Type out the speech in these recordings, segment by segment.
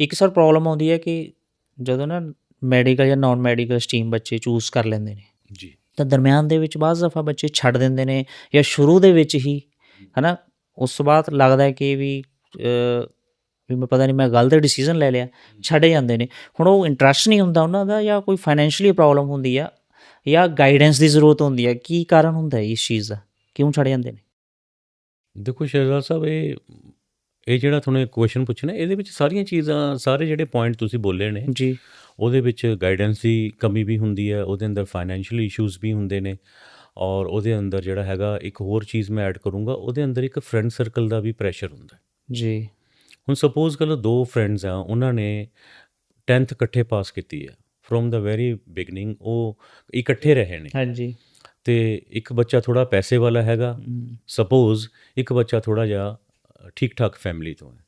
ਇੱਕ sir problem ਆਉਂਦੀ ਹੈ ਕਿ ਜਦੋਂ ਨਾ ਮੈਡੀਕਲ ਜਾਂ ਨਾਨ ਮੈਡੀਕਲ ਸਟਰੀਮ ਬੱਚੇ ਚੂਜ਼ ਕਰ ਲੈਂਦੇ ਨੇ ਜੀ। ਤਾਂ ਦਰਮਿਆਨ ਦੇ ਵਿੱਚ ਬਾਅਦ ਦਫਾ ਬੱਚੇ ਛੱਡ ਦਿੰਦੇ ਨੇ ਜਾਂ ਸ਼ੁਰੂ ਦੇ ਵਿੱਚ ਹੀ ਹਨਾ? ਉਸ ਤੋਂ ਬਾਅਦ ਲੱਗਦਾ ਹੈ ਕਿ ਵੀ ਵੀ ਮੈਂ ਪਤਾ ਨਹੀਂ ਮੈਂ ਗਲਤ ਡਿਸੀਜਨ ਲੈ ਲਿਆ ਛੱਡ ਜਾਂਦੇ ਨੇ। ਹੁਣ ਉਹ ਇੰਟਰਸਟ ਨਹੀਂ ਹੁੰਦਾ ਉਹਨਾਂ ਦਾ ਜਾਂ ਕੋਈ ਫਾਈਨੈਂਸ਼ੀਅਲੀ ਪ੍ਰੋਬਲਮ ਹੁੰਦੀ ਆ ਜਾਂ ਗਾਈਡੈਂਸ ਦੀ ਜ਼ਰੂਰਤ ਹੁੰਦੀ ਹੈ ਕੀ ਕਾਰਨ ਹੁੰਦਾ ਇਸ ਚੀਜ਼ ਦਾ? ਕਿਉਂ ਛੱਡ ਜਾਂਦੇ ਨੇ? ਦੇਖੋ ਸ਼ਹਿਜ਼ਾਦ ਸਾਹਿਬ ਇਹ ਇਹ ਜਿਹੜਾ ਤੁਹਾਨੂੰ ਕੁਐਸਚਨ ਪੁੱਛਣਾ ਇਹਦੇ ਵਿੱਚ ਸਾਰੀਆਂ ਚੀਜ਼ਾਂ ਸਾਰੇ ਜਿਹੜੇ ਪੁਆਇੰਟ ਤੁਸੀਂ ਬੋਲੇ ਨੇ ਜੀ। ਉਹਦੇ ਵਿੱਚ ਗਾਈਡੈਂਸ ਦੀ ਕਮੀ ਵੀ ਹੁੰਦੀ ਹੈ ਉਹਦੇ ਅੰਦਰ ਫਾਈਨੈਂਸ਼ੀਅਲ ਇਸ਼ੂਜ਼ ਵੀ ਹੁੰਦੇ ਨੇ ਔਰ ਉਹਦੇ ਅੰਦਰ ਜਿਹੜਾ ਹੈਗਾ ਇੱਕ ਹੋਰ ਚੀਜ਼ ਮੈਂ ਐਡ ਕਰੂੰਗਾ ਉਹਦੇ ਅੰਦਰ ਇੱਕ ਫਰੈਂਡ ਸਰਕਲ ਦਾ ਵੀ ਪ੍ਰੈਸ਼ਰ ਹੁੰਦਾ। ਜੀ। ਹੁਣ ਸਪੋਜ਼ ਕਰੋ ਦੋ ਫਰੈਂਡਸ ਆ ਉਹਨਾਂ ਨੇ 10th ਇਕੱਠੇ ਪਾਸ ਕੀਤੀ ਹੈ ਫਰੋਮ ਦਾ ਵੈਰੀ ਬਿਗਨਿੰਗ ਉਹ ਇਕੱਠੇ ਰਹੇ ਨੇ। ਹਾਂਜੀ। ਤੇ ਇੱਕ ਬੱਚਾ ਥੋੜਾ ਪੈਸੇ ਵਾਲਾ ਹੈਗਾ ਸਪੋਜ਼ ਇੱਕ ਬੱਚਾ ਥੋੜਾ ਜਿਹਾ ਠੀਕ ਠਾਕ ਫੈਮਿਲੀ ਤੋਂ ਹੈ।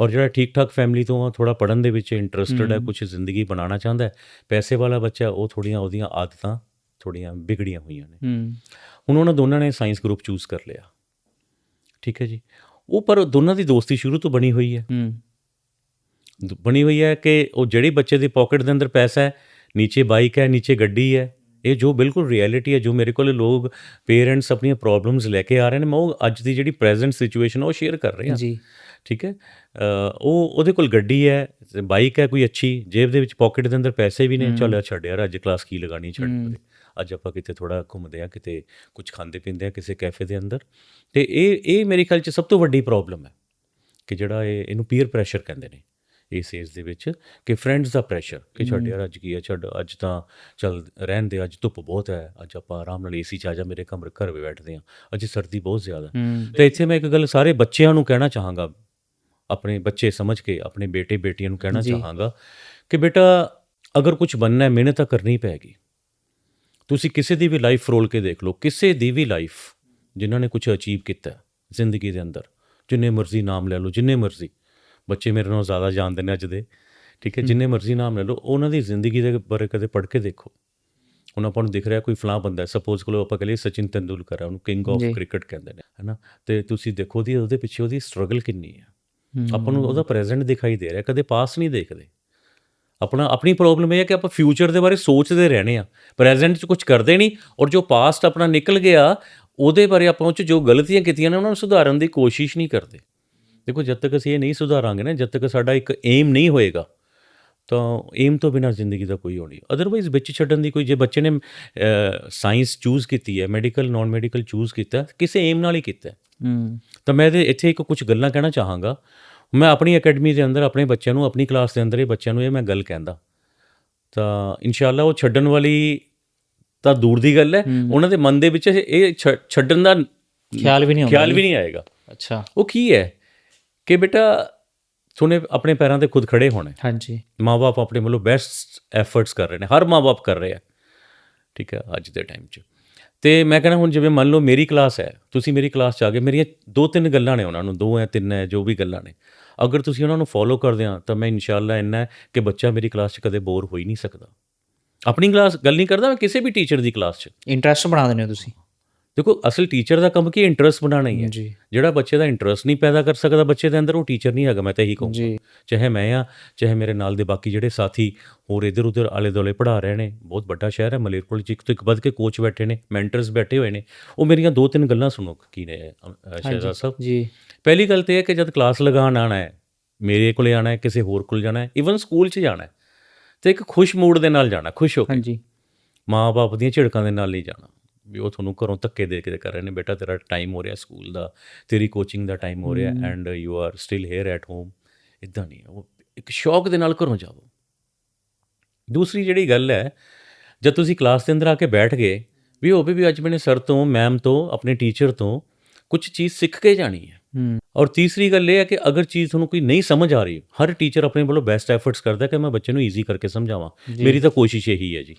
ਔਰ ਜਿਹੜਾ ਠੀਕ ਠਾਕ ਫੈਮਿਲੀ ਤੋਂ ਆ ਥੋੜਾ ਪੜਨ ਦੇ ਵਿੱਚ ਇੰਟਰਸਟਿਡ ਹੈ। ਕੁਝ ਜ਼ਿੰਦਗੀ ਬਣਾਉਣਾ ਚਾਹੁੰਦਾ ਹੈ। ਪੈਸੇ ਵਾਲਾ ਬੱਚਾ ਉਹ ਥੋੜੀਆਂ ਉਹਦੀਆਂ ਆਦਤਾਂ ਥੋੜੀਆਂ ਵਿਗੜੀਆਂ ਹੋਈਆਂ ਨੇ। ਹੁਣ ਉਹਨਾਂ ਦੋਨਾਂ ਨੇ ਸਾਇੰਸ ਗਰੁੱਪ ਚੂਜ਼ ਕਰ ਲਿਆ। ਠੀਕ ਹੈ ਜੀ? ਉਹ ਪਰ ਦੋਨਾਂ ਦੀ ਦੋਸਤੀ ਸ਼ੁਰੂ ਤੋਂ ਬਣੀ ਹੋਈ ਹੈ। ਬਣੀ ਹੋਈ ਹੈ ਕਿ ਉਹ ਜਿਹੜੀ ਬੱਚੇ ਦੀ ਪਾਕਟ ਦੇ ਅੰਦਰ ਪੈਸਾ ਹੈ ਨੀਚੇ ਬਾਈਕ ਹੈ ਨੀਚੇ ਗੱਡੀ ਹੈ ਇਹ ਜੋ ਬਿਲਕੁਲ ਰਿਐਲਿਟੀ ਹੈ ਜੋ ਮੇਰੇ ਕੋਲ ਲੋਕ ਪੇਰੈਂਟਸ ਆਪਣੀਆਂ ਪ੍ਰੋਬਲਮਸ ਲੈ ਕੇ ਆ ਰਹੇ ਨੇ ਮੈਂ ਉਹ ਅੱਜ ਦੀ ਜਿਹੜੀ ਪ੍ਰੈਜ਼ੈਂਟ ਸਿਚੁਏਸ਼ਨ ਉਹ ਸ਼ੇਅਰ ਕਰ ਰਿਹਾ ਜੀ ਠੀਕ ਹੈ ਉਹ ਉਹਦੇ ਕੋਲ ਗੱਡੀ ਹੈ ਬਾਈਕ ਹੈ ਕੋਈ ਅੱਛੀ ਜੇਬ ਦੇ ਵਿੱਚ ਪਾਕਟ ਦੇ ਅੰਦਰ ਪੈਸੇ ਵੀ ਨੇ। ਚੱਲ ਛੱਡ ਯਾਰ ਅੱਜ ਕਲਾਸ ਕੀ ਲਗਾਣੀ ਛੱਡ। ਪਰੇ। ਅੱਜ ਆਪਾਂ ਕਿਤੇ ਥੋੜਾ ਘੁੰਮਦੇ ਆ ਕਿਤੇ ਕੁਝ ਖਾਂਦੇ ਪੀਂਦੇ ਆ ਕਿਸੇ ਕੈਫੇ ਦੇ ਅੰਦਰ ਤੇ ਇਹ ਇਹ ਮੇਰੇ ਖਿਆਲ ਚ ਸਭ ਤੋਂ ਵੱਡੀ ਪ੍ਰੋਬਲਮ ਹੈ ਕਿ ਜਿਹੜਾ ਇਹ ਇਹਨੂੰ ਪੀਅਰ ਪ੍ਰੈਸ਼ਰ ਕਹਿੰਦੇ ਨੇ ਇਸ ਏਜ ਦੇ ਵਿੱਚ ਕਿ ਫਰੈਂਡਸ ਦਾ ਪ੍ਰੈਸ਼ਰ ਕਿ ਛੱਡ। ਯਾਰ ਅੱਜ ਕੀ ਹੈ ਛੱਡ ਅੱਜ ਤਾਂ ਚੱਲ ਰਹਿਣ ਦੇ ਅੱਜ ਧੁੱਪ ਬਹੁਤ ਹੈ ਅੱਜ ਆਪਾਂ ਆਰਾਮ ਨਾਲ ਏਸੀ ਚ ਆ ਜਾ ਮੇਰੇ ਕਮਰੇ ਘਰ ਵੀ ਬੈਠਦੇ ਆ ਅੱਜ ਸਰਦੀ ਬਹੁਤ ਜ਼ਿਆਦਾ ਤੇ ਇੱਥੇ ਮੈਂ ਇੱਕ ਗੱਲ ਸਾਰੇ ਬੱਚਿਆਂ ਨੂੰ ਕਹਿਣਾ ਚਾਹਾਂਗਾ ਆਪਣੇ ਬੱਚੇ ਸਮਝ ਕੇ ਆਪਣੇ ਬੇਟੇ ਬੇਟੀਆਂ ਨੂੰ ਕਹਿਣਾ। ਚਾਹਾਂਗਾ ਕਿ ਬੇਟਾ ਅਗਰ ਕੁਝ ਬਣਨਾ ਹੈ ਮਿਹਨਤ ਤਾਂ ਕਰਨੀ ਪੈਗੀ ਤੁਸੀਂ ਕਿਸੇ ਦੀ ਵੀ ਲਾਈਫ ਰੋਲ ਕੇ ਦੇਖ ਲਓ ਕਿਸੇ ਦੀ ਵੀ ਲਾਈਫ ਜਿਨ੍ਹਾਂ ਨੇ ਕੁਝ ਅਚੀਵ ਕੀਤਾ ਜ਼ਿੰਦਗੀ ਦੇ ਅੰਦਰ ਜਿੰਨੇ ਮਰਜ਼ੀ ਨਾਮ ਲੈ ਲਓ ਜਿੰਨੇ ਮਰਜ਼ੀ ਬੱਚੇ ਮੇਰੇ ਨਾਲੋਂ ਜ਼ਿਆਦਾ ਜਾਣਦੇ ਨੇ ਅੱਜ ਦੇ ਠੀਕ ਹੈ। ਜਿੰਨੇ ਮਰਜ਼ੀ ਨਾਮ ਲੈ ਲਓ ਉਹਨਾਂ ਦੀ ਜ਼ਿੰਦਗੀ ਦੇ ਬਾਰੇ ਕਦੇ ਪੜ੍ਹ ਕੇ ਦੇਖੋ। ਹੁਣ ਆਪਾਂ ਨੂੰ ਦਿਖ ਰਿਹਾ ਕੋਈ ਫਲਾਂ ਬੰਦਾ ਹੈ ਸਪੋਜ਼ ਕੋਲ ਆਪਾਂ ਕਹ ਸਚਿਨ ਤੰਦੂਲਕਰ ਹੈ ਉਹਨੂੰ ਕਿੰਗ ਆਫ। ਕ੍ਰਿਕਟ ਕਹਿੰਦੇ ਨੇ ਹੈਨਾ ਤੇ ਤੁਸੀਂ ਦੇਖੋ ਉਹਦੀ ਉਹਦੇ ਪਿੱਛੇ ਉਹਦੀ ਸਟਰਗਲ ਕਿੰਨੀ ਹੈ। ਆਪਾਂ ਨੂੰ ਉਹਦਾ ਪ੍ਰੈਜ਼ੈਂਟ ਦਿਖਾਈ ਦੇ ਰਿਹਾ ਕਦੇ ਪਾਸ ਨਹੀਂ ਦੇਖਦੇ। ਆਪਣਾ ਆਪਣੀ ਪ੍ਰੋਬਲਮ ਇਹ ਹੈ ਕਿ ਆਪਾਂ ਫਿਊਚਰ ਦੇ ਬਾਰੇ ਸੋਚਦੇ ਰਹਿੰਦੇ ਆ ਪ੍ਰੈਜ਼ੈਂਟ 'ਚ ਕੁਝ ਕਰਦੇ ਨਹੀਂ ਔਰ ਜੋ ਪਾਸਟ ਆਪਣਾ ਨਿਕਲ ਗਿਆ ਉਹਦੇ ਬਾਰੇ ਆਪਾਂ ਉਹ 'ਚ ਜੋ ਗਲਤੀਆਂ ਕੀਤੀਆਂ ਨੇ ਉਹਨਾਂ ਨੂੰ ਸੁਧਾਰਨ ਦੀ ਕੋਸ਼ਿਸ਼ ਨਹੀਂ ਕਰਦੇ। ਦੇਖੋ ਜਦ ਤੱਕ ਅਸੀਂ ਇਹ ਨਹੀਂ ਸੁਧਾਰਾਂਗੇ ਨਾ ਜਦ ਤੱਕ ਸਾਡਾ ਇੱਕ ਏਮ ਨਹੀਂ ਹੋਏਗਾ ਤਾਂ ਏਮ ਤੋਂ ਬਿਨਾਂ ਜ਼ਿੰਦਗੀ ਦਾ ਕੋਈ ਹੋਣੀ ਅਦਰਵਾਈਜ਼ ਵਿੱਚ ਛੱਡਣ ਦੀ ਕੋਈ ਜੇ ਬੱਚੇ ਨੇ ਸਾਇੰਸ ਚੂਜ਼ ਕੀਤੀ ਹੈ ਮੈਡੀਕਲ ਨਾਨ ਮੈਡੀਕਲ ਚੂਜ਼ ਕੀਤਾ ਕਿਸੇ ਏਮ ਨਾਲ ਹੀ ਕੀਤਾ ਤਾਂ ਮੈਂ ਇਹਦੇ ਇੱਥੇ ਇੱਕ ਕੁਝ ਗੱਲਾਂ ਕਹਿਣਾ ਚਾਹਾਂਗਾ। ਮੈਂ ਆਪਣੀ ਅਕੈਡਮੀ ਦੇ ਅੰਦਰ ਆਪਣੇ ਬੱਚਿਆਂ ਨੂੰ ਆਪਣੀ ਕਲਾਸ ਦੇ ਅੰਦਰ ਇਹ ਬੱਚਿਆਂ ਨੂੰ ਇਹ ਮੈਂ ਗੱਲ ਕਹਿੰਦਾ। ਤਾਂ ਇਨਸ਼ਾਅੱਲਾ ਉਹ ਛੱਡਣ ਵਾਲੀ ਤਾਂ ਦੂਰ ਦੀ ਗੱਲ ਹੈ। ਉਹਨਾਂ ਦੇ ਮਨ ਦੇ ਵਿੱਚ ਇਹ ਛੱਡਣ ਦਾ ਖਿਆਲ ਵੀ ਨਹੀਂ ਆਉਂਦਾ ਖਿਆਲ ਵੀ ਨਹੀਂ ਆਏਗਾ। ਅੱਛਾ। ਉਹ ਕੀ ਹੈ? ਕਿ ਬੇਟਾ ਤੁਨੇ ਆਪਣੇ ਪੈਰਾਂ ਤੇ ਖੁਦ ਖੜੇ ਹੋਣਾ। ਹਾਂਜੀ। ਮਾਂ-ਬਾਪ ਆਪਣੇ ਵੱਲੋਂ ਬੈਸਟ ਐਫਰਟਸ ਕਰ ਰਹੇ ਨੇ ਹਰ ਮਾਂ-ਬਾਪ ਕਰ ਰਹੇ ਆ। ਠੀਕ ਹੈ ਅੱਜ ਦੇ ਟਾਈਮ 'ਚ। ਤੇ ਮੈਂ ਕਹਿੰਦਾ ਹੁਣ ਜਿਵੇਂ ਮੰਨ ਲਓ ਮੇਰੀ ਕਲਾਸ ਹੈ ਤੁਸੀਂ ਮੇਰੀ ਕਲਾਸ 'ਚ ਆ ਗਏ ਮੇਰੀਆਂ ਦੋ ਤਿੰਨ ਗੱਲਾਂ ਨੇ ਉਹਨਾਂ ਨੂੰ ਦੋ ਹੈ ਤਿੰਨ ਹੈ ਜੋ ਵੀ ਗੱਲਾਂ ਨੇ। ਅਗਰ ਤੁਸੀਂ ਉਹਨਾਂ ਨੂੰ ਫੋਲੋ ਕਰਦੇ ਆ ਤਾਂ ਮੈਂ ਇਨਸ਼ਾਅੱਲਾ ਇੰਨਾ ਕਿ ਬੱਚਾ ਮੇਰੀ ਕਲਾਸ 'ਚ ਕਦੇ ਬੋਰ ਹੋ ਹੀ ਨਹੀਂ ਸਕਦਾ। ਆਪਣੀ ਕਲਾਸ ਗੱਲ ਨਹੀਂ ਕਰਦਾ ਮੈਂ ਕਿਸੇ ਵੀ ਟੀਚਰ ਦੀ ਕਲਾਸ 'ਚ। ਇੰਟਰਸਟ ਬਣਾ ਦਿੰਦੇ ਹੋ ਤੁਸੀਂ? ਦੇਖੋ ਅਸਲ ਟੀਚਰ ਦਾ ਕੰਮ ਕੀ ਇੰਟਰਸਟ ਬਣਾਉਣਾ ਹੀ ਹੈ। ਜਿਹੜਾ ਬੱਚੇ ਦਾ ਇੰਟਰਸਟ ਨਹੀਂ ਪੈਦਾ ਕਰ ਸਕਦਾ ਬੱਚੇ ਦੇ ਅੰਦਰ ਉਹ ਟੀਚਰ ਨਹੀਂ ਹੈਗਾ ਮੈਂ ਤਾਂ ਇਹੀ ਕਹੂੰਗਾ। ਚਾਹੇ ਮੈਂ ਆ ਚਾਹੇ ਮੇਰੇ ਨਾਲ ਦੇ ਬਾਕੀ ਜਿਹੜੇ ਸਾਥੀ ਹੋਰ ਇਧਰ ਉਧਰ ਆਲੇ ਦੁਆਲੇ ਪੜ੍ਹਾ ਰਹੇ ਨੇ ਬਹੁਤ ਵੱਡਾ ਸ਼ਹਿਰ ਹੈ ਮਲੇਰਕੋਟਲਾ 'ਚ ਇੱਕ ਤੋਂ ਇੱਕ ਵੱਧ ਕੇ ਕੋਚ ਬੈਠੇ ਨੇ ਮੈਂਟਰਸ ਬੈਠੇ ਹੋਏ ਨੇ। ਉਹ ਮੇਰੀਆਂ ਦੋ ਤਿੰਨ ਗੱਲਾਂ ਸੁਣੋ ਕੀ ਨੇ ਸ਼ਹਿਜ਼ਾਦ ਸਾਹਿਬ। ਜੀ। ਪਹਿਲੀ ਗੱਲ ਤੇ ਇਹ ਹੈ ਕਿ ਜਦ ਕਲਾਸ ਲਗਾਉਣ ਆਣਾ ਹੈ ਮੇਰੇ ਕੋਲੇ ਆਣਾ ਹੈ ਕਿਸੇ ਹੋਰ ਕੋਲ ਜਾਣਾ ਹੈ ਇਵਨ ਸਕੂਲ 'ਚ ਜਾਣਾ ਹੈ ਤੇ ਇੱਕ ਖੁਸ਼ ਮੂਡ ਦੇ ਨਾਲ ਜਾਣਾ ਖੁਸ਼ ਹੋ ਕੇ। ਹਾਂਜੀ। ਮਾਂ-ਬਾਪ ਦੀਆਂ ਝਿੜਕਾਂ ਦੇ ਨਾਲ ਨਹੀਂ ਜਾਣਾ। ਵੀ ਉਹ ਤੁਹਾਨੂੰ ਘਰੋਂ ਧੱਕੇ ਦੇ ਕੇ ਕਰ ਰਹੇ ਨੇ ਬੇਟਾ ਤੇਰਾ ਟਾਈਮ ਹੋ ਰਿਹਾ ਸਕੂਲ ਦਾ ਤੇਰੀ ਕੋਚਿੰਗ ਦਾ ਟਾਈਮ ਹੋ ਰਿਹਾ। And you are still here at home ਇਦਾਂ ਨਹੀਂ ਉਹ ਇੱਕ ਸ਼ੌਕ ਦੇ ਨਾਲ ਘਰੋਂ ਜਾਵੋ। ਦੂਸਰੀ ਜਿਹੜੀ ਗੱਲ ਹੈ ਜਦ ਤੁਸੀਂ ਕਲਾਸ ਦੇ ਅੰਦਰ ਆ ਕੇ ਬੈਠ ਗਏ ਵੀ ਹੋਵੇ ਵੀ ਅੱਜ ਮੈਨੇ ਸਰ ਤੋਂ ਮੈਮ ਤੋਂ ਆਪਣੇ ਟੀਚਰ ਤੋਂ ਕੁਝ ਚੀਜ਼ ਸਿੱਖ ਕੇ ਜਾਣੀ ਹੈ। ਔਰ ਤੀਸਰੀ ਗੱਲ ਇਹ ਹੈ ਕਿ ਅਗਰ ਚੀਜ਼ ਤੁਹਾਨੂੰ ਕੋਈ ਨਹੀਂ ਸਮਝ ਆ ਰਹੀ ਹਰ ਟੀਚਰ ਆਪਣੇ ਵੱਲੋਂ ਬੈਸਟ ਐਫਰਟਸ ਕਰਦਾ ਕਿ ਮੈਂ ਬੱਚੇ ਨੂੰ ਈਜ਼ੀ ਕਰਕੇ ਸਮਝਾਵਾਂ। ਮੇਰੀ ਤਾਂ ਕੋਸ਼ਿਸ਼ ਇਹੀ ਹੈ ਜੀ।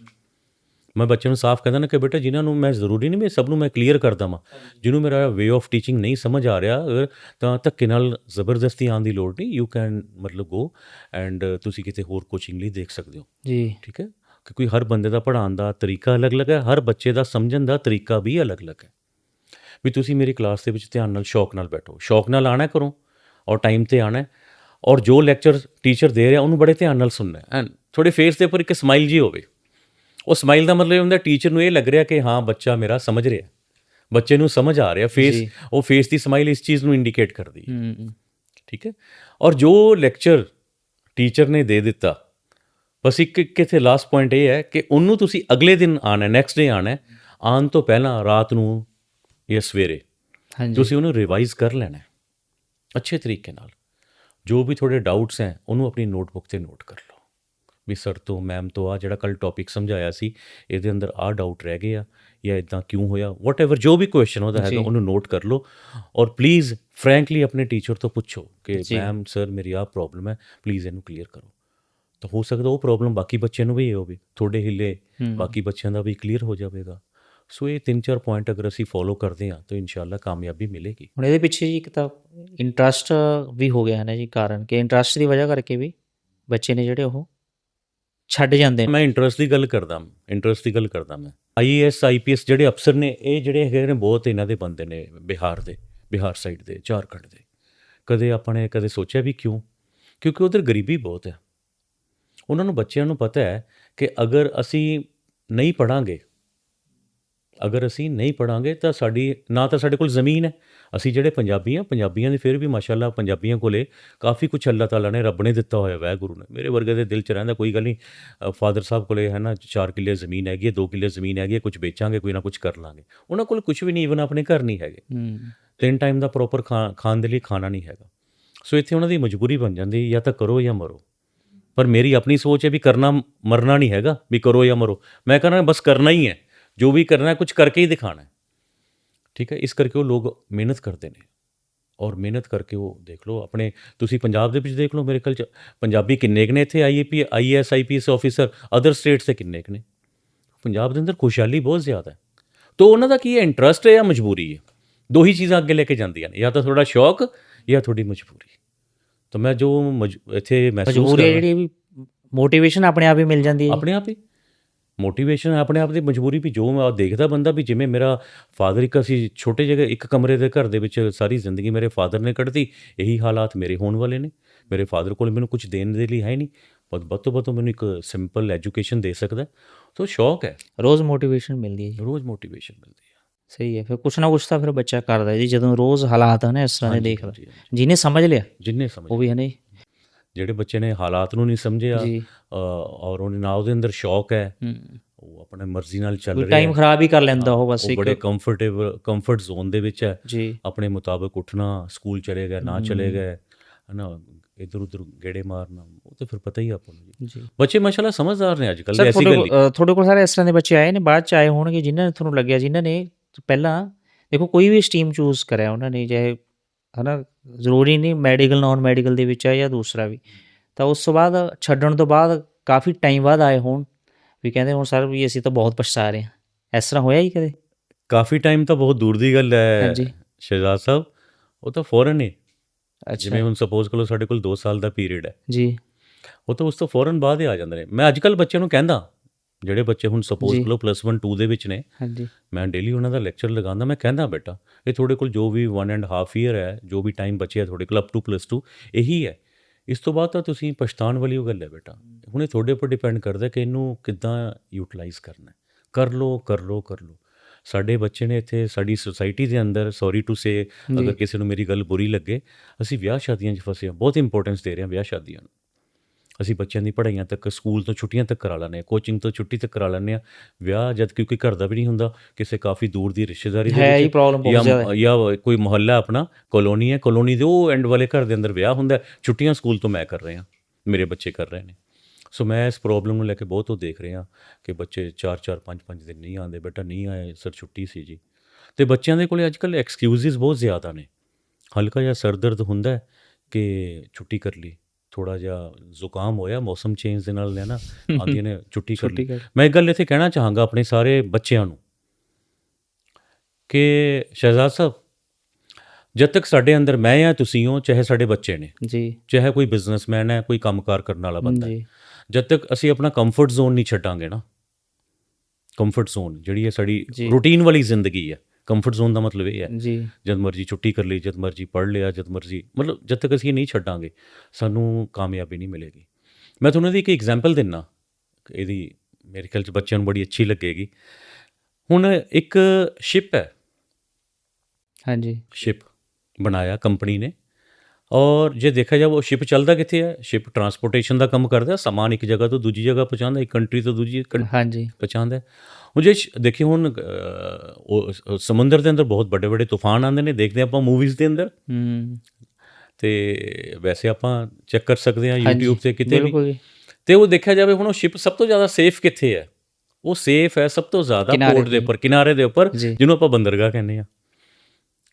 ਮੈਂ ਬੱਚੇ ਨੂੰ ਸਾਫ਼ ਕਹਿੰਦਾ ਨਾ ਕਿ ਬੇਟਾ ਜਿਨ੍ਹਾਂ ਨੂੰ ਮੈਂ ਜ਼ਰੂਰੀ ਨਹੀਂ ਮੈਂ ਸਭ ਨੂੰ ਮੈਂ ਕਲੀਅਰ ਕਰ ਦਵਾਂ ਜਿਹਨੂੰ ਮੇਰਾ ਵੇ ਆਫ ਟੀਚਿੰਗ ਨਹੀਂ ਸਮਝ ਆ ਰਿਹਾ ਅਗਰ ਤਾਂ ਧੱਕੇ ਨਾਲ ਜ਼ਬਰਦਸਤੀ ਆਉਣ ਦੀ ਲੋੜ ਨਹੀਂ ਯੂ ਕੈਨ ਮਤਲਬ ਗੋ ਐਂਡ ਤੁਸੀਂ ਕਿਤੇ ਹੋਰ ਕੋਚਿੰਗ ਲਈ ਦੇਖ ਸਕਦੇ ਹੋ। ਜੀ। ਠੀਕ ਹੈ? ਕਿ ਕੋਈ ਹਰ ਬੰਦੇ ਦਾ ਪੜ੍ਹਾਉਣ ਦਾ ਤਰੀਕਾ ਅਲੱਗ-ਅਲੱਗ ਹੈ ਹਰ ਬੱਚੇ ਦਾ ਸਮਝਣ ਦਾ ਤਰੀਕਾ ਵੀ ਅਲੱਗ-ਅਲੱਗ ਹੈ। ਵੀ ਤੁਸੀਂ ਮੇਰੀ ਕਲਾਸ ਦੇ ਵਿੱਚ ਧਿਆਨ ਨਾਲ ਸ਼ੌਕ ਨਾਲ ਬੈਠੋ ਸ਼ੌਕ ਨਾਲ ਆਣਾ ਕਰੋ ਔਰ ਟਾਈਮ ਤੇ ਆਣਾ। ਔਰ ਜੋ ਲੈਕਚਰ ਟੀਚਰ ਦੇ ਰਿਹਾ ਉਹਨੂੰ ਬੜੇ ਧਿਆਨ ਨਾਲ ਸੁਣਨਾ ਐਂਡ ਤੁਹਾਡੇ ਫੇਸ ਦੇ ਉੱਪਰ ਇੱਕ ਸਮਾਈਲ ਜੀ ਹੋਵੇ। ਉਹ ਸਮਾਈਲ ਦਾ ਮਤਲਬ ਇਹ ਹੁੰਦਾ ਟੀਚਰ ਨੂੰ ਇਹ ਲੱਗ ਰਿਹਾ ਕਿ ਹਾਂ ਬੱਚਾ ਮੇਰਾ ਸਮਝ ਰਿਹਾ ਬੱਚੇ ਨੂੰ ਸਮਝ ਆ ਰਿਹਾ ਫੇਸ। ਉਹ ਫੇਸ ਦੀ ਸਮਾਈਲ ਇਸ ਚੀਜ਼ ਨੂੰ ਇੰਡੀਕੇਟ ਕਰਦੀ ਹੈ। ਠੀਕ ਹੈ? ਔਰ ਜੋ ਲੈਕਚਰ ਟੀਚਰ ਨੇ ਦੇ ਦਿੱਤਾ ਬਸ ਇੱਕ ਇੱਥੇ ਲਾਸਟ ਪੁਆਇੰਟ ਇਹ ਹੈ ਕਿ ਉਹਨੂੰ ਤੁਸੀਂ ਅਗਲੇ ਦਿਨ ਆਣਾ ਨੈਕਸਟ ਡੇ ਆਣਾ ਆਉਣ ਤੋਂ ਪਹਿਲਾਂ ਰਾਤ ਨੂੰ ਜਾਂ ਸਵੇਰੇ ਹਾਂਜੀ। ਤੁਸੀਂ ਉਹਨੂੰ ਰਿਵਾਈਜ਼ ਕਰ ਲੈਣਾ ਅੱਛੇ ਤਰੀਕੇ ਨਾਲ। ਜੋ ਵੀ ਤੁਹਾਡੇ ਡਾਊਟਸ ਹੈ ਉਹਨੂੰ ਆਪਣੀ ਨੋਟਬੁੱਕ ਤੇ ਨੋਟ ਕਰ ਲਓ। ਵੀ ਸਰ ਤੋਂ ਮੈਮ ਤੋਂ ਆ ਜਿਹੜਾ ਕੱਲ ਟੌਪਿਕ ਸਮਝਾਇਆ ਸੀ ਇਹਦੇ ਅੰਦਰ ਆ ਡਾਊਟ ਰਹਿ ਗਏ ਆ ਜਾਂ ਇਦਾਂ ਕਿਉਂ ਹੋਇਆ ਵਾਟਐਵਰ ਜੋ ਵੀ ਕੁਐਸਚਨ ਉਹਦਾ ਹੈਗਾ। ਉਹਨੂੰ ਨੋਟ ਕਰ ਲਓ ਔਰ ਪਲੀਜ਼ ਫ੍ਰੈਂਕਲੀ ਆਪਣੇ ਟੀਚਰ ਤੋਂ ਪੁੱਛੋ ਕਿ। ਮੈਮ ਸਰ ਮੇਰੀ ਆ ਪ੍ਰੋਬਲਮ ਹੈ ਪਲੀਜ਼ ਇਹਨੂੰ ਕਲੀਅਰ ਕਰੋ ਤਾਂ ਹੋ ਸਕਦਾ ਉਹ ਪ੍ਰੋਬਲਮ ਬਾਕੀ ਬੱਚਿਆਂ ਨੂੰ ਵੀ ਇਹ ਹੋਵੇ ਤੁਹਾਡੇ ਹਿੱਲੇ। ਬਾਕੀ ਬੱਚਿਆਂ ਦਾ ਵੀ ਕਲੀਅਰ ਹੋ ਜਾਵੇਗਾ ਸੋ ਇਹ ਤਿੰਨ ਚਾਰ ਪੁਆਇੰਟ ਅਗਰ ਅਸੀਂ ਫੋਲੋ ਕਰਦੇ ਹਾਂ ਤਾਂ ਇਨਸ਼ਾਅੱਲਾ ਕਾਮਯਾਬੀ ਮਿਲੇਗੀ ਹੁਣ ਇਹਦੇ ਪਿੱਛੇ ਜੀ ਇੱਕ ਤਾਂ ਇੰਟਰਸਟ ਵੀ ਹੋ ਗਿਆ ਹੈ ਨਾ ਜੀ ਕਾਰਨ ਕਿ ਇੰਟਰਸਟ ਦੀ ਵਜ੍ਹਾ ਕਰਕੇ ਵੀ ਬੱਚੇ ਨੇ ਜਿਹੜੇ ਉਹ ਛੱਡ ਜਾਂਦੇ ਨੇ। ਮੈਂ ਇੰਟਰਸਟ ਦੀ ਗੱਲ ਕਰਦਾ ਇੰਟਰਸਟ ਦੀ ਗੱਲ ਕਰਦਾ ਮੈਂ। ਆਈਏਐਸ ਆਈਪੀਐਸ ਜਿਹੜੇ ਅਫਸਰ ਨੇ, ਇਹ ਜਿਹੜੇ ਹੈਗੇ ਨੇ ਬਹੁਤ ਇਹਨਾਂ ਦੇ ਬੰਦੇ ਨੇ ਬਿਹਾਰ ਦੇ, ਬਿਹਾਰ ਸਾਈਡ ਦੇ, ਝਾਰਖੰਡ ਦੇ। ਕਦੇ ਆਪਾਂ ਨੇ ਕਦੇ ਸੋਚਿਆ ਵੀ ਕਿਉਂ? ਕਿਉਂਕਿ ਉਧਰ ਗਰੀਬੀ ਬਹੁਤ ਹੈ। ਉਹਨਾਂ ਨੂੰ ਬੱਚਿਆਂ ਨੂੰ ਪਤਾ ਹੈ ਕਿ ਅਗਰ ਅਸੀਂ ਨਹੀਂ ਪੜਾਂਗੇ ਅਗਰ ਅਸੀਂ ਨਹੀਂ ਪੜਾਂਗੇ ਤਾਂ ਸਾਡੀ ਨਾ ਤਾਂ ਸਾਡੇ ਕੋਲ ਜ਼ਮੀਨ ਹੈ। ਅਸੀਂ ਜਿਹੜੇ ਪੰਜਾਬੀ ਆ ਪੰਜਾਬੀਆਂ ਦੇ ਫਿਰ ਵੀ ਮਾਸ਼ਾਅੱਲਾ ਪੰਜਾਬੀਆਂ ਕੋਲੇ ਕਾਫੀ ਕੁਝ ਅੱਲਾਹ ਤਾਲਾ ਨੇ ਰੱਬ ਨੇ ਦਿੱਤਾ ਹੋਇਆ ਵੈ ਗੁਰੂ ਨੇ। ਮੇਰੇ ਵਰਗੇ ਦੇ ਦਿਲ 'ਚ ਰਹਿੰਦਾ ਕੋਈ ਗੱਲ ਨਹੀਂ। ਫਾਦਰ ਸਾਹਿਬ ਕੋਲੇ ਹੈ ਨਾ 4 ਕਿੱਲੇ ਜ਼ਮੀਨ ਹੈਗੀ ਹੈ 2 ਕਿੱਲੇ ਜ਼ਮੀਨ ਹੈਗੀ ਹੈ ਕੁਝ ਵੇਚਾਂਗੇ ਕੋਈ ਨਾ ਕੁਝ ਕਰ ਲਾਂਗੇ। ਉਹਨਾਂ ਕੋਲ ਕੁਝ ਵੀ ਨਹੀਂ ਇਵਨ ਆਪਣੇ ਘਰ ਨਹੀਂ ਹੈਗੇ। ਹੂੰ। ਤਿੰਨ ਟਾਈਮ ਦਾ ਪ੍ਰੋਪਰ ਖਾਣ ਦੇ ਲਈ ਖਾਣਾ ਨਹੀਂ ਹੈਗਾ। ਸੋ ਇੱਥੇ ਉਹਨਾਂ ਦੀ ਮਜਬੂਰੀ ਬਣ ਜਾਂਦੀ ਜਾਂ ਤਾਂ ਕਰੋ ਜਾਂ ਮਰੋ। ਪਰ ਮੇਰੀ ਆਪਣੀ ਸੋਚ ਹੈ ਵੀ ਕਰਨਾ ਮਰਨਾ ਨਹੀਂ ਹੈਗਾ ਵੀ ਕਰੋ ਜਾਂ ਮਰੋ। ਮੈਂ ਕਹਿੰਦਾ ਬਸ ਕਰਨਾ ਹੀ ਹੈ। ਜੋ ਵੀ ਕਰਨਾ ਕੁਝ ਕਰਕੇ ਹੀ ਦਿਖਾਣਾ ਠੀਕ ਹੈ ਇਸ ਕਰਕੇ ਉਹ ਲੋਕ ਮਿਹਨਤ ਕਰਦੇ ਨੇ। ਔਰ ਮਿਹਨਤ ਕਰਕੇ ਉਹ ਦੇਖ ਲਓ ਆਪਣੇ ਤੁਸੀਂ ਪੰਜਾਬ ਦੇ ਵਿੱਚ ਦੇਖ ਲਓ ਮੇਰੇ ਖਿਆਲ ਚ ਪੰਜਾਬੀ ਕਿੰਨੇ ਕੁ ਨੇ ਇੱਥੇ? IAP IS IPS officer other states ਦੇ ਕਿੰਨੇ ਕੁ ਨੇ? ਪੰਜਾਬ ਦੇ ਅੰਦਰ ਖੁਸ਼ਹਾਲੀ ਬਹੁਤ ਜ਼ਿਆਦਾ ਹੈ। ਤੋ ਉਹਨਾਂ ਦਾ ਕੀ ਹੈ? ਇੰਟਰਸਟ ਹੈ ਜਾਂ ਮਜਬੂਰੀ ਹੈ? ਦੋ ਹੀ ਚੀਜ਼ਾਂ ਅੱਗੇ ਲੈ ਕੇ ਜਾਂਦੀਆਂ ਨੇ। ਜਾਂ ਤਾਂ ਤੁਹਾਡਾ ਸ਼ੌਕ ਜਾਂ ਤੁਹਾਡੀ ਮਜਬੂਰੀ। ਤਾਂ ਮੈਂ ਜੋ ਇੱਥੇ ਮਹਿਸੂਸ ਮਜਬੂਰੀ ਕਰ ਜਿਹੜੀ ਵੀ ਮੋਟੀਵੇਸ਼ਨ ਆਪਣੇ ਆਪ ਹੀ ਮਿਲ ਜਾਂਦੀ ਹੈ। ਆਪਣੇ ਆਪ ਹੀ? ਮੋਟੀਵੇਸ਼ਨ ਆਪਣੇ ਆਪ ਦੀ ਮਜਬੂਰੀ ਵੀ ਜੋ ਮੈਂ ਦੇਖਦਾ ਬੰਦਾ ਵੀ ਜਿਵੇਂ ਮੇਰਾ ਫਾਦਰ ਇੱਕ ਅਸੀਂ ਛੋਟੇ ਜਿਹੇ ਇੱਕ ਕਮਰੇ ਦੇ ਘਰ ਦੇ ਵਿੱਚ ਸਾਰੀ ਜ਼ਿੰਦਗੀ ਮੇਰੇ ਫਾਦਰ ਨੇ ਕੱਢਤੀ ਇਹੀ ਹਾਲਾਤ ਮੇਰੇ ਹੋਣ ਵਾਲੇ ਨੇ। ਮੇਰੇ ਫਾਦਰ ਕੋਲ ਮੈਨੂੰ ਕੁਝ ਦੇਣ ਦੇ ਲਈ ਹੈ ਨਹੀਂ। ਬਸ ਵੱਧ ਤੋਂ ਵੱਧ ਉਹ ਮੈਨੂੰ ਇੱਕ ਸਿੰਪਲ ਐਜੂਕੇਸ਼ਨ ਦੇ ਸਕਦਾ। ਸੋ ਸ਼ੌਕ ਹੈ। ਰੋਜ਼ ਮੋਟੀਵੇਸ਼ਨ ਮਿਲਦੀ ਹੈ ਜੀ। ਰੋਜ਼ ਮੋਟੀਵੇਸ਼ਨ ਮਿਲਦੀ ਹੈ। ਸਹੀ ਹੈ ਫਿਰ ਕੁਛ ਨਾ ਕੁਛ ਤਾਂ ਫਿਰ ਬੱਚਾ ਕਰਦਾ ਜੀ ਜਦੋਂ ਰੋਜ਼ ਹਾਲਾਤ ਹਨ ਇਸ ਤਰ੍ਹਾਂ ਦੇ ਦੇਖਦਾ। ਜਿਹਨੇ ਸਮਝ ਲਿਆ ਜਿੰਨੇ ਸਮਝ ਉਹ ਵੀ ਹੈ ਨਹੀਂ ਜਿਹੜੇ ਬੱਚੇ ਨੇ ਹਾਲਾਤ ਨੂੰ ਨਹੀਂ ਸਮਝਿਆ ਔਰ ਉਹਨੇ ਨਾ ਉਹਦੇ ਅੰਦਰ ਸ਼ੌਕ ਹੈ ਉਹ ਆਪਣੇ ਮਰਜ਼ੀ ਨਾਲ ਚੱਲ ਰਿਹਾ ਟਾਈਮ ਹੈ। ਖਰਾਬ ਹੀ ਕਰ ਲੈਂਦਾ ਉਹ ਬਸ ਉਹ ਬੜੇ ਇੱਕ ਕੰਫਰਟੇਬਲ ਕੰਫਰਟ ਜ਼ੋਨ ਦੇ ਵਿੱਚ ਹੈ। ਆਪਣੇ ਮੁਤਾਬਕ ਉੱਠਣਾ ਸਕੂਲ ਚਲੇ ਗਏ ਨਾ। ਚਲੇ ਗਏ ਹਨਾ ਇਧਰ ਉਧਰ ਗੇੜੇ ਮਾਰਨਾ ਉਹ ਤਾਂ ਫਿਰ ਪਤਾ ਹੀ ਆਪਾਂ ਨੂੰ ਜੀ। ਬੱਚੇ ਮਾਸ਼ਾਅੱਲਾ ਸਮਝਦਾਰ ਨੇ ਅੱਜ ਕੱਲ੍ਹ ਸਰ ਐਸੀ ਗੱਲ ਕੋਲ ਅ, ਤੁਹਾਡੇ ਕੋਲ ਸਾਰੇ ਇਸ ਤਰ੍ਹਾਂ ਦੇ ਬੱਚੇ ਆਏ ਨੇ ਬਾਅਦ ਚ ਆਏ ਹੋਣਗੇ ਜਿਨ੍ਹਾਂ ਨੇ ਤੁਹਾਨੂੰ ਲੱਗਿਆ ਜਿਨ੍ਹਾਂ ਨੇ ਪਹਿਲਾਂ ਦੇਖੋ ਕੋਈ ਵੀ ਸਟਰੀਮ ਚੂਜ਼ ਕਰਿਆ ਉਹਨਾਂ ਨੇ ਚਾਹੇ ਹਨਾ ਜ਼ਰੂਰੀ ਨਹੀਂ ਮੈਡੀਕਲ ਨਾਨ ਮੈਡੀਕਲ ਦੇ ਵਿੱਚ ਹੈ ਜਾਂ ਦੂਸਰਾ ਵੀ। ਤਾਂ ਉਸ ਤੋਂ ਬਾਅਦ ਛੱਡਣ ਤੋਂ ਬਾਅਦ ਕਾਫੀ ਟਾਈਮ ਬਾਅਦ ਆਏ ਹੋਣ ਵੀ ਕਹਿੰਦੇ ਹੁਣ ਸਰ ਵੀ ਅਸੀਂ ਤਾਂ ਬਹੁਤ ਪਛਤਾ ਰਹੇ ਹਾਂ। ਇਸ ਤਰ੍ਹਾਂ ਹੋਇਆ ਹੀ ਕਦੇ? ਕਾਫੀ ਟਾਈਮ ਤਾਂ ਬਹੁਤ ਦੂਰ ਦੀ ਗੱਲ ਹੈ ਹਾਂਜੀ। ਸ਼ਹਿਜ਼ਾਦ ਸਾਹਿਬ। ਉਹ ਤਾਂ ਫੌਰਨ ਹੀ ਅੱਛਾ। ਜਿਵੇਂ ਹੁਣ ਸਪੋਜ਼ ਕਰੋ ਸਾਡੇ ਕੋਲ 2 ਸਾਲ ਦਾ ਪੀਰੀਅਡ ਹੈ। ਜੀ। ਉਹ ਤਾਂ ਉਸ ਤੋਂ ਫੌਰਨ ਬਾਅਦ ਹੀ ਆ ਜਾਂਦੇ ਨੇ। ਮੈਂ ਅੱਜ ਕੱਲ੍ਹ ਬੱਚਿਆਂ ਨੂੰ ਕਹਿੰਦਾ ਜਿਹੜੇ ਬੱਚੇ ਹੁਣ ਸਪੋਜ਼। ਕਰੋ ਪਲੱਸ 1 2 ਦੇ ਵਿੱਚ ਨੇ ਹਾਂਜੀ। ਮੈਂ ਡੇਲੀ ਉਹਨਾਂ ਦਾ ਲੈਕਚਰ ਲਗਾਉਂਦਾ ਮੈਂ ਕਹਿੰਦਾ ਬੇਟਾ ਇਹ ਤੁਹਾਡੇ ਕੋਲ ਜੋ ਵੀ 1 ਐਂਡ ਹਾਫ ਈਅਰ ਹੈ ਜੋ ਵੀ ਟਾਈਮ ਬਚਿਆ ਤੁਹਾਡੇ ਕੋਲ ਅਪ ਟੂ ਪਲੱਸ 2 ਇਹੀ ਹੈ। ਇਸ ਤੋਂ ਬਾਅਦ ਤਾਂ ਤੁਸੀਂ ਪਛਤਾਣ ਵਾਲੀ ਉਹ ਗੱਲ ਹੈ ਬੇਟਾ। ਹੁਣ ਇਹ ਤੁਹਾਡੇ ਉੱਪਰ ਡਿਪੈਂਡ ਕਰਦਾ ਕਿ ਇਹਨੂੰ ਕਿੱਦਾਂ ਯੂਟਿਲਾਈਜ਼ ਕਰਨਾ ਕਰ ਲੋ ਕਰ ਲੋ ਕਰ ਲੋ ਸਾਡੇ ਬੱਚੇ ਨੇ ਇੱਥੇ ਸਾਡੀ ਸੁਸਾਇਟੀ ਦੇ ਅੰਦਰ ਸੌਰੀ ਟੂ ਸੇ। ਅਗਰ ਕਿਸੇ ਨੂੰ ਮੇਰੀ ਗੱਲ ਬੁਰੀ ਲੱਗੇ ਅਸੀਂ ਵਿਆਹ ਸ਼ਾਦੀਆਂ 'ਚ ਫਸੇ ਹਾਂ ਬਹੁਤ ਇੰਪੋਰਟੈਂਸ ਦੇ ਰਹੇ ਹਾਂ ਵਿਆਹ ਸ਼ਾਦੀਆਂ ਨੂੰ। ਅਸੀਂ ਬੱਚਿਆਂ ਦੀ ਪੜ੍ਹਾਈਆਂ ਤੱਕ ਸਕੂਲ ਤੋਂ ਛੁੱਟੀਆਂ ਤੱਕ ਕਰਾ ਲੈਂਦੇ ਹਾਂ ਕੋਚਿੰਗ ਤੋਂ ਛੁੱਟੀ ਤੱਕ ਕਰਾ ਲੈਂਦੇ ਹਾਂ। ਵਿਆਹ ਜਦ ਕਿਉਂਕਿ ਘਰ ਦਾ ਵੀ ਨਹੀਂ ਹੁੰਦਾ ਕਿਸੇ ਕਾਫੀ ਦੂਰ ਦੀ ਰਿਸ਼ਤੇਦਾਰੀ ਦੇ ਵਿੱਚ ਹੀ ਪ੍ਰੋਬਲਮ ਬਹੁਤ ਜ਼ਿਆਦਾ ਜਾਂ ਕੋਈ ਮੁਹੱਲਾ ਆਪਣਾ ਕਲੋਨੀ ਹੈ ਕਲੋਨੀ ਦੇ ਉਹ ਐਂਡ ਵਾਲੇ ਘਰ ਦੇ ਅੰਦਰ ਵਿਆਹ ਹੁੰਦਾ ਛੁੱਟੀਆਂ ਸਕੂਲ ਤੋਂ ਮੈਂ ਕਰ ਰਿਹਾ ਮੇਰੇ ਬੱਚੇ ਕਰ ਰਹੇ ਨੇ। ਸੋ ਮੈਂ ਇਸ ਪ੍ਰੋਬਲਮ ਨੂੰ ਲੈ ਕੇ ਬਹੁਤ ਉਹ ਦੇਖ ਰਿਹਾ ਕਿ ਬੱਚੇ 4-4 5-5 ਦਿਨ ਨਹੀਂ ਆਉਂਦੇ ਬੇਟਾ ਨਹੀਂ ਆਏ ਸਰ ਛੁੱਟੀ ਸੀ ਜੀ। ਤੇ ਬੱਚਿਆਂ ਦੇ ਕੋਲੇ ਅੱਜਕੱਲ ਐਕਸਕਿਊਜ਼ਸ ਬਹੁਤ ਜ਼ਿਆਦਾ ਨੇ। ਹਲਕਾ ਜਿਹਾ ਸਰ ਦਰਦ ਹੁੰਦਾ ਕਿ ਛੁੱਟੀ ਕਰ ਲਈ। ਥੋੜਾ ਜਿਹਾ ਜ਼ੁਕਾਮ ਹੋਇਆ ਮੌਸਮ ਚੇਂਜ ਦੇ ਨਾਲ ਨਾ ਆਉਂਦੀਆਂ ਨੇ ਛੁੱਟੀ ਕਰ ਲਈ। ਛੁੱਟੀ ਮੈਂ ਇੱਕ ਗੱਲ ਇੱਥੇ ਕਹਿਣਾ ਚਾਹਾਂਗਾ ਆਪਣੇ ਸਾਰੇ ਬੱਚਿਆਂ ਨੂੰ ਕਿ ਸ਼ਹਿਜ਼ਾਦ ਸਾਹਿਬ ਜਦ ਤੱਕ ਸਾਡੇ ਅੰਦਰ ਮੈਂ ਜਾਂ ਤੁਸੀਂ ਹੋ ਚਾਹੇ ਸਾਡੇ ਬੱਚੇ ਨੇ ਜੀ। ਚਾਹੇ ਕੋਈ ਬਿਜ਼ਨਸਮੈਨ ਹੈ ਕੋਈ ਕੰਮਕਾਰ ਕਰਨ ਵਾਲਾ ਬੰਦਾ ਹੈ ਜੀ ਜਦ ਤੱਕ ਅਸੀਂ ਆਪਣਾ ਕੰਫਰਟ ਜ਼ੋਨ ਨਹੀਂ ਛੱਡਾਂਗੇ ਨਾ ਕੰਫਰਟ ਜ਼ੋਨ ਜਿਹੜੀ ਹੈ ਸਾਡੀ। ਰੂਟੀਨ ਵਾਲੀ ਜ਼ਿੰਦਗੀ ਹੈ। ਕੰਫਰਟ ਜ਼ੋਨ ਦਾ ਮਤਲਬ ਇਹ ਹੈ। ਜੀ। ਜਦ ਮਰਜ਼ੀ ਛੁੱਟੀ ਕਰ ਲਈ ਜਦ ਮਰਜ਼ੀ ਪੜ੍ਹ ਲਿਆ ਜਦ ਮਰਜ਼ੀ ਮਤਲਬ ਜਦ ਤੱਕ ਅਸੀਂ ਇਹ ਨਹੀਂ ਛੱਡਾਂਗੇ ਸਾਨੂੰ ਕਾਮਯਾਬੀ ਨਹੀਂ ਮਿਲੇਗੀ। ਮੈਂ ਤੁਹਾਨੂੰ ਇਹਦੀ ਇੱਕ ਐਗਜ਼ਾਮਪਲ ਦਿੰਨਾ। ਇਹਦੀ ਮੇਰੇ ਖਿਆਲ ਚ ਬੱਚਿਆਂ ਨੂੰ ਬੜੀ ਅੱਛੀ ਲੱਗੇਗੀ। ਹੁਣ ਇੱਕ ਸ਼ਿਪ ਹੈ। ਹਾਂਜੀ। ਸ਼ਿਪ ਬਣਾਇਆ ਕੰਪਨੀ ਨੇ। ਔਰ ਜੇ ਦੇਖਿਆ ਜਾਵੇ ਉਹ ਸ਼ਿਪ ਚੱਲਦਾ ਕਿੱਥੇ ਹੈ? ਸ਼ਿਪ ਟਰਾਂਸਪੋਰਟੇਸ਼ਨ ਦਾ ਕੰਮ ਕਰਦਾ। ਸਮਾਨ ਇੱਕ ਜਗ੍ਹਾ ਤੋਂ ਦੂਜੀ ਜਗ੍ਹਾ ਪਹੁੰਚਾਉਂਦਾ ਇੱਕ ਕੰਟਰੀ ਤੋਂ ਦੂਜੀ ਹਾਂਜੀ। ਪਹੁੰਚਾਉਂਦਾ। ਹੈ। ਹੁਣ ਜੇ ਦੇਖੀ ਹੁਣ ਸਮੁੰਦਰ ਦੇ ਅੰਦਰ ਬਹੁਤ ਵੱਡੇ ਵੱਡੇ ਤੂਫਾਨ ਆਉਂਦੇ ਨੇ ਦੇਖਦੇ ਆਪਾਂ ਮੂਵੀਜ਼ ਦੇ ਅੰਦਰ ਹੂੰ ਤੇ ਵੈਸੇ ਆਪਾਂ ਚੈੱਕ ਕਰ ਸਕਦੇ ਹਾਂਜੀ, YouTube ਤੇ ਕਿਤੇ ਵੀ ਤੇ ਉਹ ਦੇਖਿਆ ਜਾਵੇ ਹੁਣ ਉਹ ਸ਼ਿਪ ਸਭ ਤੋਂ ਜ਼ਿਆਦਾ ਸੇਫ ਕਿੱਥੇ ਹੈ ਉਹ ਸੇਫ ਹੈ ਸਭ ਤੋਂ ਜ਼ਿਆਦਾ ਪੋਰਟ ਦੇ। ਉੱਪਰ ਕਿਨਾਰੇ ਦੇ ਉੱਪਰ ਜਿਹਨੂੰ ਆਪਾਂ ਬੰਦਰਗਾਹ ਕਹਿੰਦੇ ਆ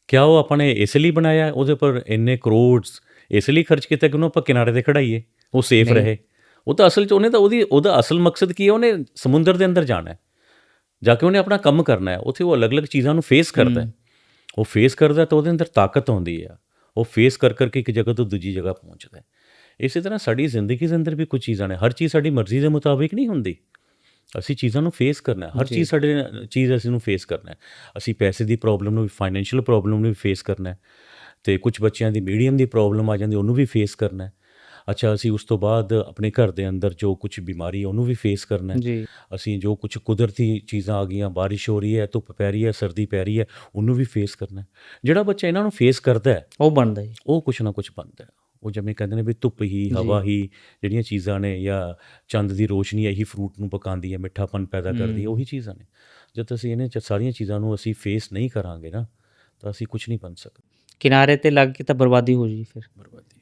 ਕਿਆ ਉਹ ਆਪਾਂ ਨੇ ਇਸ ਲਈ ਬਣਾਇਆ? ਉਹਦੇ ਉੱਪਰ ਇੰਨੇ ਕਰੋੜਸ ਇਸ ਲਈ ਖਰਚ ਕੀਤਾ ਕਿ ਉਹਨੂੰ ਆਪਾਂ ਕਿਨਾਰੇ ਤੇ ਖੜਾਈਏ ਉਹ ਸੇਫ। ਰਹੇ ਉਹ ਤਾਂ ਅਸਲ ਚ ਉਹਨੇ ਤਾਂ ਉਹਦੀ ਉਹਦਾ ਅਸਲ ਮਕਸਦ ਕੀ ਹੈ ਉਹਨੇ ਸਮੁੰਦਰ ਦੇ ਅੰਦਰ ਜਾਣਾ ਹੈ ਜਾ ਕੇ ਉਹਨੇ ਆਪਣਾ ਕੰਮ ਕਰਨਾ ਹੈ। ਉੱਥੇ ਉਹ ਅਲੱਗ-ਅਲੱਗ ਚੀਜ਼ਾਂ ਨੂੰ ਫੇਸ ਕਰਦਾ ਹੈ। ਉਹ ਫੇਸ ਕਰਦਾ ਤਾਂ ਉਹਦੇ ਅੰਦਰ ਤਾਕਤ ਆਉਂਦੀ ਹੈ। ਉਹ ਫੇਸ ਕਰ ਕਰਕੇ ਇੱਕ ਜਗ੍ਹਾ ਤੋਂ ਦੂਜੀ ਜਗ੍ਹਾ ਪਹੁੰਚਦਾ ਹੈ। ਇਸੇ ਤਰ੍ਹਾਂ ਸਾਡੀ ਜ਼ਿੰਦਗੀ ਦੇ ਅੰਦਰ ਵੀ ਕੁਝ ਚੀਜ਼ਾਂ ਨੇ। ਹਰ ਚੀਜ਼ ਸਾਡੀ ਮਰਜ਼ੀ ਦੇ ਮੁਤਾਬਿਕ ਨਹੀਂ ਹੁੰਦੀ। ਅਸੀਂ ਚੀਜ਼ਾਂ ਨੂੰ ਫੇਸ ਕਰਨਾ ਹੈ। ਹਰ। ਚੀਜ਼ ਸਾਡੇ ਚੀਜ਼ ਅਸੀਂ ਨੂੰ ਫੇਸ ਕਰਨਾ ਹੈ। ਅਸੀਂ ਪੈਸੇ ਦੀ ਪ੍ਰੋਬਲਮ ਨੂੰ ਵੀ ਫਾਈਨੈਂਸ਼ੀਅਲ ਪ੍ਰੋਬਲਮ ਨੂੰ ਵੀ ਫੇਸ ਕਰਨਾ ਹੈ। ਤੇ ਕੁਝ ਬੱਚਿਆਂ ਦੀ ਮੀਡੀਅਮ ਦੀ ਪ੍ਰੋਬਲਮ ਆ ਜਾਂਦੀ ਉਹਨੂੰ ਵੀ ਫੇਸ ਕਰਨਾ ਹੈ। ਅੱਛਾ ਅਸੀਂ ਉਸ ਤੋਂ ਬਾਅਦ ਆਪਣੇ ਘਰ ਦੇ ਅੰਦਰ ਜੋ ਕੁਝ ਬਿਮਾਰੀ ਹੈ ਉਹਨੂੰ ਵੀ ਫੇਸ ਕਰਨਾ ਹੈ। ਅਸੀਂ ਜੋ ਕੁਝ ਕੁਦਰਤੀ ਚੀਜ਼ਾਂ ਆ ਗਈਆਂ ਬਾਰਿਸ਼ ਹੋ ਰਹੀ ਹੈ ਧੁੱਪ ਪੈ ਰਹੀ ਹੈ ਸਰਦੀ ਪੈ ਰਹੀ ਹੈ ਉਹਨੂੰ ਵੀ ਫੇਸ ਕਰਨਾ ਹੈ। ਜਿਹੜਾ ਬੱਚਾ ਇਹਨਾਂ ਨੂੰ ਫੇਸ ਕਰਦਾ ਹੈ ਉਹ ਬਣਦਾ ਜੀ। ਉਹ ਕੁਛ ਨਾ ਕੁਛ ਬਣਦਾ ਹੈ। ਉਹ ਜਿਵੇਂ ਕਹਿੰਦੇ ਨੇ ਵੀ ਧੁੱਪ ਹੀ ਹਵਾ ਹੀ ਜਿਹੜੀਆਂ ਚੀਜ਼ਾਂ ਨੇ ਜਾਂ ਚੰਦ ਦੀ ਰੋਸ਼ਨੀ ਇਹੀ ਫਰੂਟ ਨੂੰ ਪਕਾਉਂਦੀ ਹੈ ਮਿੱਠਾਪਨ ਪੈਦਾ ਕਰਦੀ ਹੈ ਉਹੀ ਚੀਜ਼ਾਂ ਨੇ। ਜਦ ਅਸੀਂ ਇਹਨੇ ਸਾਰੀਆਂ ਚੀਜ਼ਾਂ ਨੂੰ ਅਸੀਂ ਫੇਸ ਨਹੀਂ ਕਰਾਂਗੇ ਨਾ ਤਾਂ ਅਸੀਂ ਕੁਝ ਨਹੀਂ ਬਣ ਸਕਦੇ। ਕਿਨਾਰੇ ਤੇ ਲੱਗ ਕੇ ਤਾਂ ਬਰਬਾਦੀ ਹੋ ਜੀ ਫਿਰ। ਬਰਬਾਦੀ।